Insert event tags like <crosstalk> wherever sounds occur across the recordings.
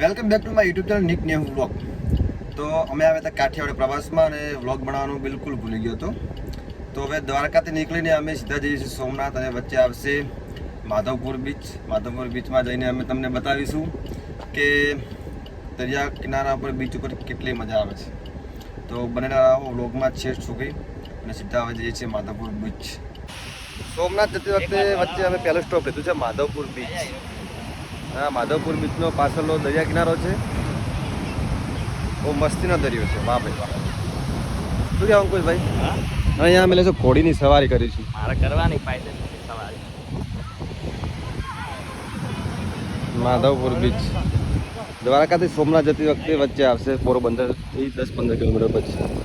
Welcome back to my YouTube channel Nick નેવ vlog. તો અમે આવ્યા હતા કાઠિયાવાડ પ્રવાસમાં અને વ્લોગ બનાવવાનું બિલકુલ ભૂલી ગયો હતો. તો હવે દ્વારકાથી નીકળીને અમે સીધા જઈએ છીએ સોમનાથ અને વચ્ચે આવશે માધવપુર બીચ માધવપુર બીચમાં જઈને અમે તમને બતાવીશું કે દરિયા કિનારા પર બીચ ઉપર કેટલી મજા આવે છે. તો બનેલા વ્લોગમાં છે છૂકી અને સીધા હવે જઈએ છીએ માધવપુર બીચ સોમનાથ જતી વખતે વચ્ચે અમે પહેલો સ્ટોપ લીધું છે માધવપુર બીચ હા માધવપુર બીચનો પાછળનો દરિયા કિનારો છે. બહુ મસ્તીનો દરિયો છે. વાહ ભાઈ વાહ. શું કહેવા અંકુશભાઈ અહીંયા અમે લેશું ઘોડીની સવારી કરીશું મારે કરવાની ફાયદે સવારી. માધવપુર બીચ. દ્વારકાથી સોમનાથ જતી વખતે વચ્ચે આવશે પોરબંદરથી દસ પંદર કિલોમીટર પછી.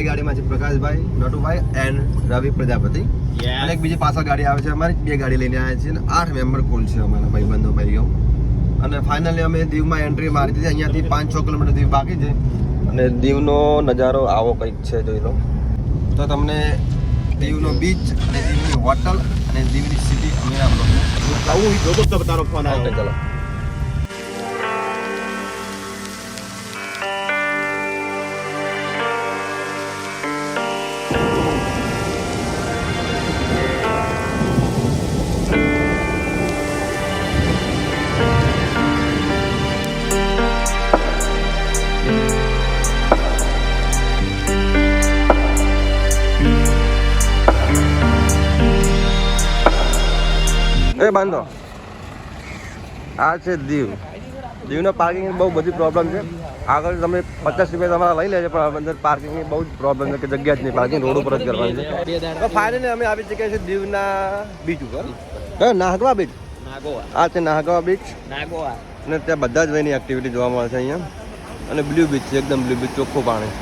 અમારી ગાડીમાં છે પ્રકાશભાઈ નટુભાઈ એન્ડ રવિ પ્રજાપતિ. અને એક બીજી પાછળ ગાડી આવે છે અમારી બે ગાડી લઈને આવ્યા છીએ અને આઠ મેમ્બર કુલ છે અમારા ભાઈબંધો ભાઈઓ. અને ફાઇનલી અમે દીવમાં એન્ટ્રી મારી દીધી. અહીંયાથી પાંચ છ કિલોમીટર દીવ બાકી છે. અને દીવનો નજારો આવો કંઈક છે જોઈ લો. તો તમને દીવનો બીચ અને દીવની હોટલ અને દીવની સિટી અમે આપણો બ્લોગમાં હું જોતો તો તારો ફોન ઓકે ચલો. બાંધો. આ છે દીવ. દીવનો પાર્કિંગ બહુ બધી પ્રોબ્લેમ છે. આગળ તમે પચાસ રૂપિયા તમારા લઈ લેજો પણ અંદર પાર્કિંગની બહુ જ પ્રોબ્લેમ છે કે જગ્યા જ નહીં પાર્કિંગ રોડ ઉપર જ કરવાની છે. તો ફાઇનલી અમે આવી ચૂક્યા છીએ દીવના બીચ ઉપર. હા નાહગવા બીચ નાગોવા. આ છે નાહકવા બીચ નાગોવા. અને ત્યાં બધા જ વયની એક્ટિવિટી જોવા મળે છે અહીંયા. અને બ્લુ બીચ છે એકદમ બ્લુ બીચ ચોખ્ખું પાણી.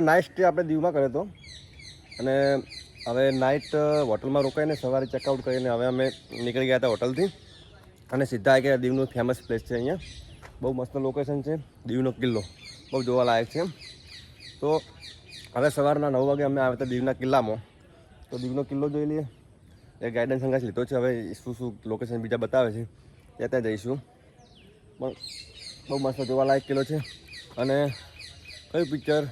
નાઇટ સ્ટે આપણે દીવમાં કર્યો હતો. અને હવે નાઇટ હોટલમાં રોકાઈને સવારે ચેકઆઉટ કરીને હવે અમે નીકળી ગયા હતા હોટલથી. અને સીધા આવી ગયા દીવનું ફેમસ પ્લેસ છે અહીંયા. બહુ મસ્ત લોકેશન છે. દીવનો કિલ્લો. બહુ જોવાલાયક છે. તો હવે સવારના નવ વાગે અમે આવ્યા હતા દીવના કિલ્લામાં. તો દીવનો કિલ્લો જોઈ લઈએ. એ ગાઈડન્સ અંગાસ લીધો છે. હવે શું શું લોકેશન બીજા બતાવે છે. ત્યાં ત્યાં જઈશું. પણ બહુ મસ્ત જોવાલાયક કિલ્લો છે. અને કયું પિક્ચર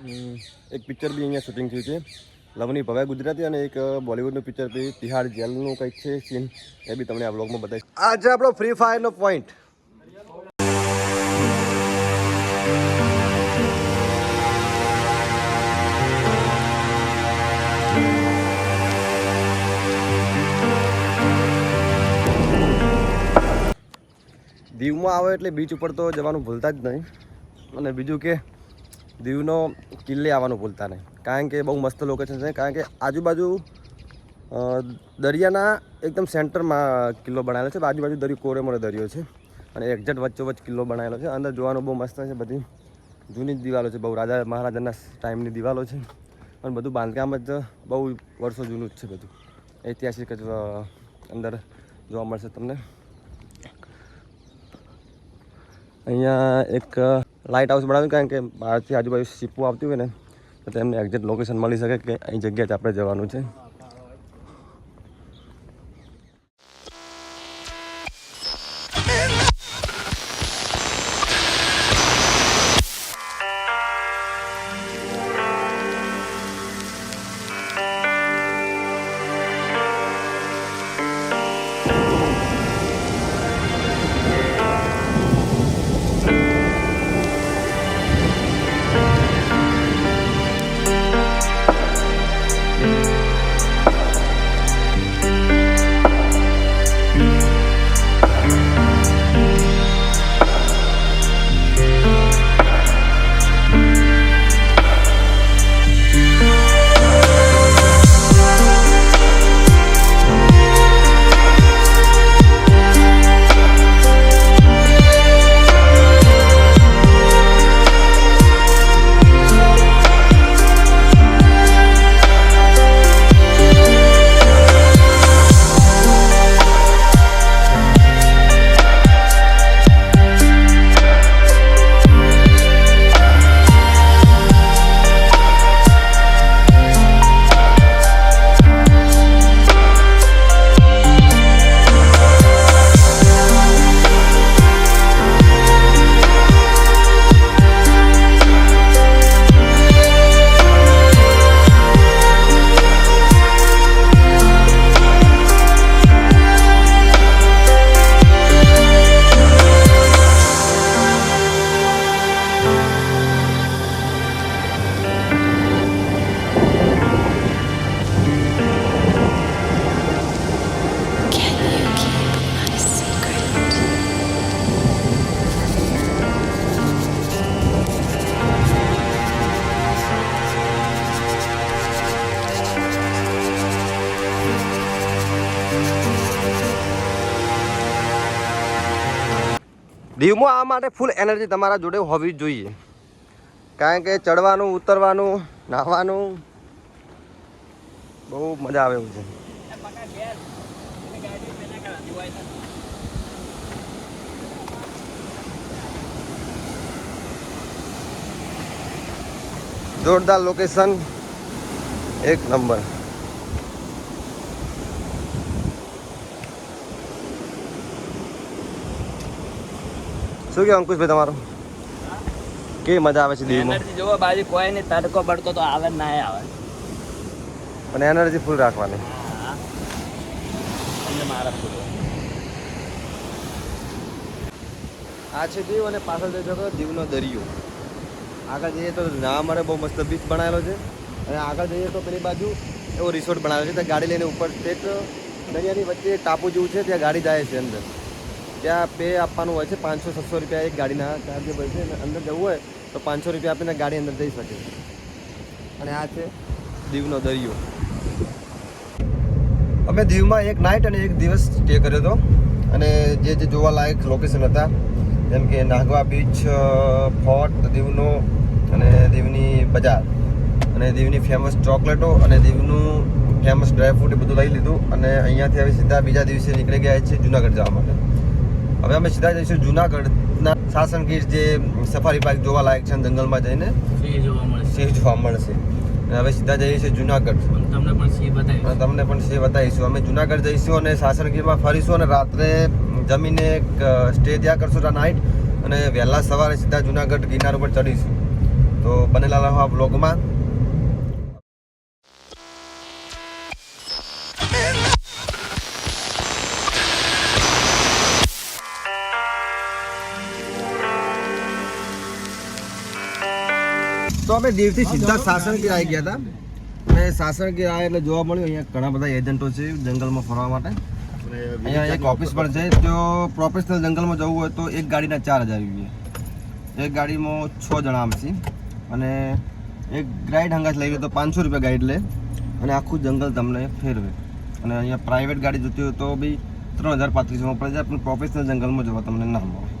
એક પિક્ચર બી અહીંયા શૂટિંગ થયું છે. લવની ભવ્ય ગુજરાતી અને એક બોલિવૂડનું પિક્ચર બી. તિહાર જેલનું કંઈક છે સીન એ બી તમને આ બ્લોગમાં બતાવીશ. આજે આપણો ફ્રી ફાયરનો પોઈન્ટ દીવમાં આવે એટલે બીચ ઉપર તો જવાનું ભૂલતા જ નહીં. અને બીજું કે દીવનો કિલ્લે આવવાનું ભૂલતા નહીં. કારણ કે બહુ મસ્ત લોકેશન છે. કારણ કે આજુબાજુ દરિયાના એકદમ સેન્ટરમાં કિલ્લો બનાવેલો છે. આજુબાજુ દરિયો કોરેમોરે દરિયો છે. અને એક્ઝેક્ટ વચ્ચોવચ્ચ કિલ્લો બનાવેલો છે. અંદર જોવાનું બહુ મસ્ત છે. બધી જૂની જ દિવાલો છે. બહુ રાજા મહારાજાના ટાઈમની દિવાલો છે. અને બધું બાંધકામ જ બહુ વર્ષો જૂનું જ છે બધું. ઐતિહાસિક જ અંદર જોવા મળશે તમને. અહીંયા એક લાઇટ હાઉસ બનાવ્યું કારણ કે બહારથી આજુબાજુ શીપો આવતી હોય ને, તો તેમને એક્ઝેક્ટ લોકેશન મળી શકે કે અહીં જગ્યાએ આપણે જવાનું છે. દીવમાં આ માટે ફૂલ એનર્જી તમારા જોડે હોવી જોઈએ. કારણ કે ચડવાનું, ઉતરવાનું, નાહવાનું, બહુ મજા આવે એવું છે. જોરદાર લોકેશન એક નંબર. શું કે અંકુશભાઈ તમારું? કેવી મજા આવે છે દીવમાં? એનર્જી જોવો બાજુ કોઈ નહીં તડકો બડકો તો આવે ના આવે. અને એનર્જી ફૂલ રાખવાની. મારા આ છે દીવ અને પાછળ જઈ શકો દીવનો દરિયો. આગળ જઈએ તો ના મળે બહુ મસ્ત બીચ બનાવેલો છે. અને આગળ જઈએ તો પેલી બાજુ એવો રિસોર્ટ બનાવેલો છે. ત્યાં ગાડી લઈને ઉપર સ્ટેટ દરિયાની વચ્ચે ટાપુ જેવું છે ત્યાં ગાડી જાય છે અંદર. ત્યાં પે આપવાનું હોય છે પાંચસો, છસો રૂપિયા એક ગાડીના. ચાર્જ હોય છે અને અંદર જવું હોય તો પાંચસો રૂપિયા આપીને ગાડી અંદર જઈ શકે. અને આ છે દીવનો દરિયો. અમે દીવમાં એક નાઇટ અને એક દિવસ સ્ટે કર્યો હતો. અને જે જે જોવાલાયક લોકેશન હતા, જેમ કે નાગવા બીચ ફોર્ટ, દીવનો અને દીવની બજાર. અને દીવની ફેમસ ચોકલેટો અને દીવનું ફેમસ ડ્રાયફ્રૂટ એ બધું લઈ લીધું. અને અહીંયાથી હવે સીધા બીજા દિવસે નીકળી ગયા છે જુનાગઢ જવા માટે. હવે અમે સીધા જઈશું જુનાગઢના સાસણગીર જે સફારી પાર્ક જોવાલાયક છે જંગલમાં જઈને સિંહ જોવા મળશે. જોવા હવે સીધા જઈએ છીએ જુનાગઢ તમને પણ સિંહ બતાવીશ. તમને પણ સિંહ બતાવીશું. અમે જુનાગઢ જઈશું અને સાસણગીરમાં ફરીશું અને રાત્રે જમીને એક સ્ટે ત્યાં કરશું નાઇટ અને વહેલા સવારે સીધા જુનાગઢ ગિરનાર ઉપર ચડીશું. તો બનેલા રહો આ બ્લોગમાં તો અમે દીવથી સીધા સાસણ આવી ગયા હતા. અને સાસણ આવ્યા એટલે જોવા મળ્યું, અહીંયા ઘણા બધા એજન્ટો છે જંગલમાં ફરવા માટે. અહીંયા એક ઓફિસ પણ છે જો પ્રોફેશનલ જંગલમાં જવું હોય તો એક ગાડીના ચાર હજાર રૂપિયા. એક ગાડીમાં છ જણા આમ છે. અને એક ગાઈડ હંગાજ લઈ ગયો તો પાંચસો રૂપિયા ગાઈડ લે. અને આખું જંગલ તમને ફેરવે. અને અહીંયા પ્રાઇવેટ ગાડી જોતી હોય તો બી ત્રણ હજાર પાંત્રીસોમાં પડે જાય પણ પ્રોફેશનલ જંગલમાં જવા તમને ના મળે.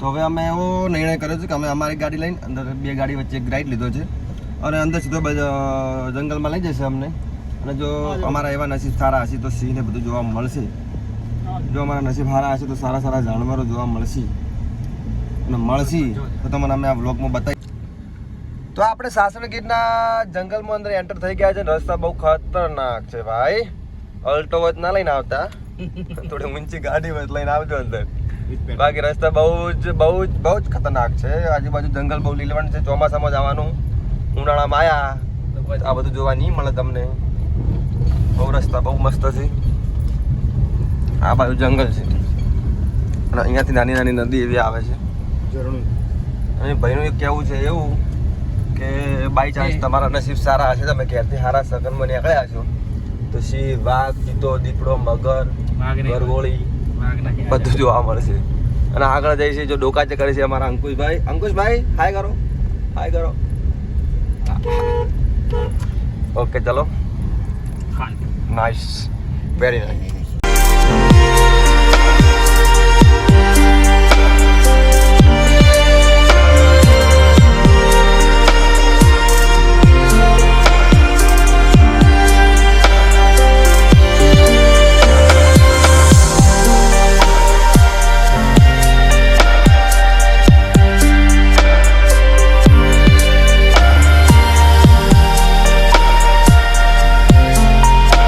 તો હવે અમે એવો નિર્ણય કર્યો છે કે અમે અમારી ગાડી લઈને અંદર બે ગાડી વચ્ચે એક રાઈડ લીધો છે. અને અંદર સીધો જંગલમાં લઈ જશે અમને. અને જો અમારા એવા નસીબ સારા હશે તો સિંહને બધું જોવા મળશે. જો અમારા નસીબ સારા હશે તો સારા સારા જાનવરો જોવા મળશે. અને મળશે. તો તમને અમે આ વ્લોગમાં બતાવી તો આપણે સાસણગીરના જંગલમાં અંદર એન્ટર થઈ ગયા છે રસ્તા બહુ ખતરનાક છે ભાઈ. અલ્ટો વચ ના લઈને આવતા. <laughs> થોડી ઊંચી ગાડી વચ લઈને આવજો અંદર. બાકી રસ્તા બહુ જ બહુ જ બહુ જ ખતરનાક છે. આજુબાજુ જંગલ બહુ લીલવણ છે. ચોમાસામાં જવાનું ઉનાળામાં આયા. આ બધું જોવા નહીં મળે તમને. બહુ રસ્તા બહુ મસ્ત છે. આ બાજુ જંગલ છે. અને અહીંયાથી નાની નાની નદી એવી આવે છે. અને ભાઈનું એક કહેવું છે એવું કે બાય ચાન્સ તમારા નસીબ સારા હશે. તમે ક્યારથી સારા સગનમાં નીકળ્યા છો. તો સિંહ વાઘ ચિત્તો દીપડો મગર ગરગોળી બધું જોવા મળશે. અને આગળ જઈ છે જો ડોકાચે કરે છે અમારા અંકુશભાઈ. અંકુશભાઈ હાય કરો. હાય કરો. ઓકે ચલો. Nice very nice